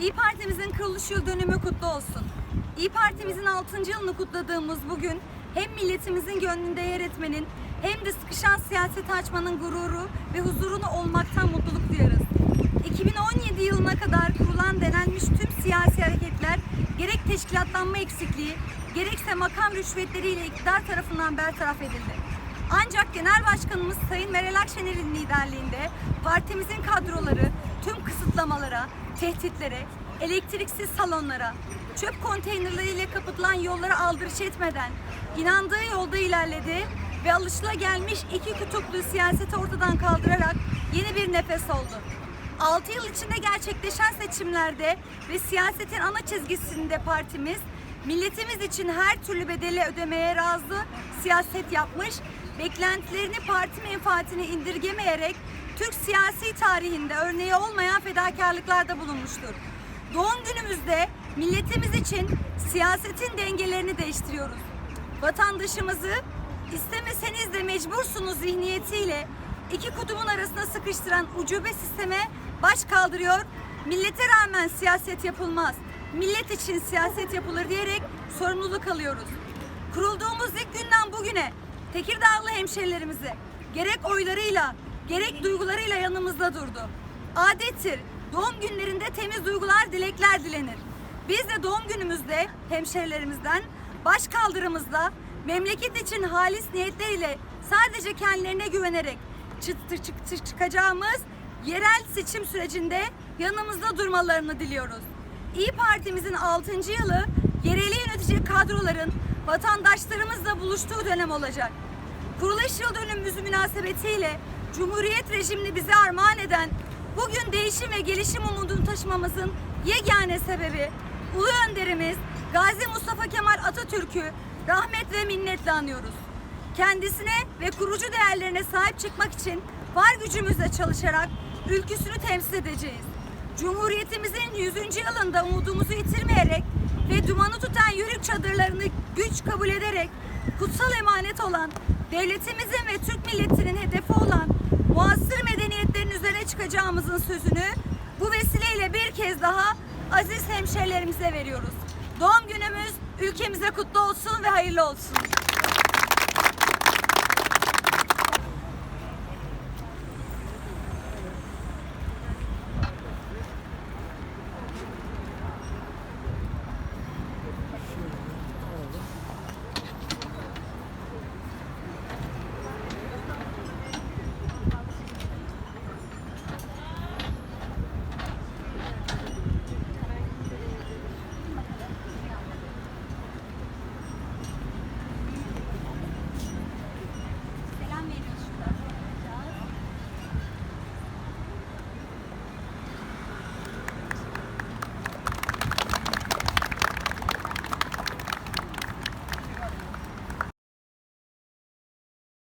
İyi Parti'mizin kuruluş yıl dönümü kutlu olsun. İyi Parti'mizin 6. yılını kutladığımız bugün hem milletimizin gönlünde yer etmenin hem de sıkışan siyaseti açmanın gururu ve huzurunu olmaktan mutluluk duyarız. 2017 yılına kadar kurulan denenmiş tüm siyasi hareketler gerek teşkilatlanma eksikliği gerekse makam rüşvetleriyle iktidar tarafından bertaraf edildi. Ancak Genel Başkanımız Sayın Meral Akşener'in liderliğinde partimizin kadroları tüm kısıtlamalara, tehditlere, elektriksiz salonlara, çöp konteynerleriyle kapatılan yollara aldırış etmeden inandığı yolda ilerledi ve alışılagelmiş iki kutuplu siyaseti ortadan kaldırarak yeni bir nefes oldu. 6 yıl içinde gerçekleşen seçimlerde ve siyasetin ana çizgisinde partimiz milletimiz için her türlü bedeli ödemeye razı siyaset yapmış, beklentilerini parti menfaatini indirgemeyerek Türk siyasi tarihinde örneği olmayan fedakarlıklarda bulunmuştur. Doğum günümüzde milletimiz için siyasetin dengelerini değiştiriyoruz. Vatandaşımızı istemeseniz de mecbursunuz zihniyetiyle iki kutumun arasına sıkıştıran ucube sisteme baş kaldırıyor. Millete rağmen siyaset yapılmaz. Millet için siyaset yapılır diyerek sorumluluk alıyoruz. Kurulduğumuz ilk günden bugüne Tekirdağlı hemşerilerimizi gerek oylarıyla gerek duygularıyla yanımızda durdu. Adettir doğum günlerinde temiz duygular, dilekler dilenir. Biz de doğum günümüzde hemşerilerimizden baş kaldırımızda memleket için halis niyetleriyle sadece kendilerine güvenerek çıtır çıktır çıkacağımız yerel seçim sürecinde yanımızda durmalarını diliyoruz. İyi Parti'mizin 6. yılı yereli yönetici kadroların vatandaşlarımızla buluştuğu dönem olacak. Kuruluş yıl dönümümüzü münasebetiyle Cumhuriyet rejimini bize armağan eden bugün değişim ve gelişim umudunu taşımamızın yegane sebebi Ulu Önderimiz Gazi Mustafa Kemal Atatürk'ü rahmet ve minnetle anıyoruz. Kendisine ve kurucu değerlerine sahip çıkmak için var gücümüzle çalışarak ülküsünü temsil edeceğiz. Cumhuriyetimizin 100. yılında umudumuzu yitirmeyerek ve dumanı tutan yörük çadırlarını güç kabul ederek kutsal emanet olan devletimizin ve Türk milletinin hedefi olan muasır medeniyetlerin üzerine çıkacağımızın sözünü bu vesileyle bir kez daha aziz hemşehrilerimize veriyoruz. Doğum günümüz ülkemize kutlu olsun ve hayırlı olsun.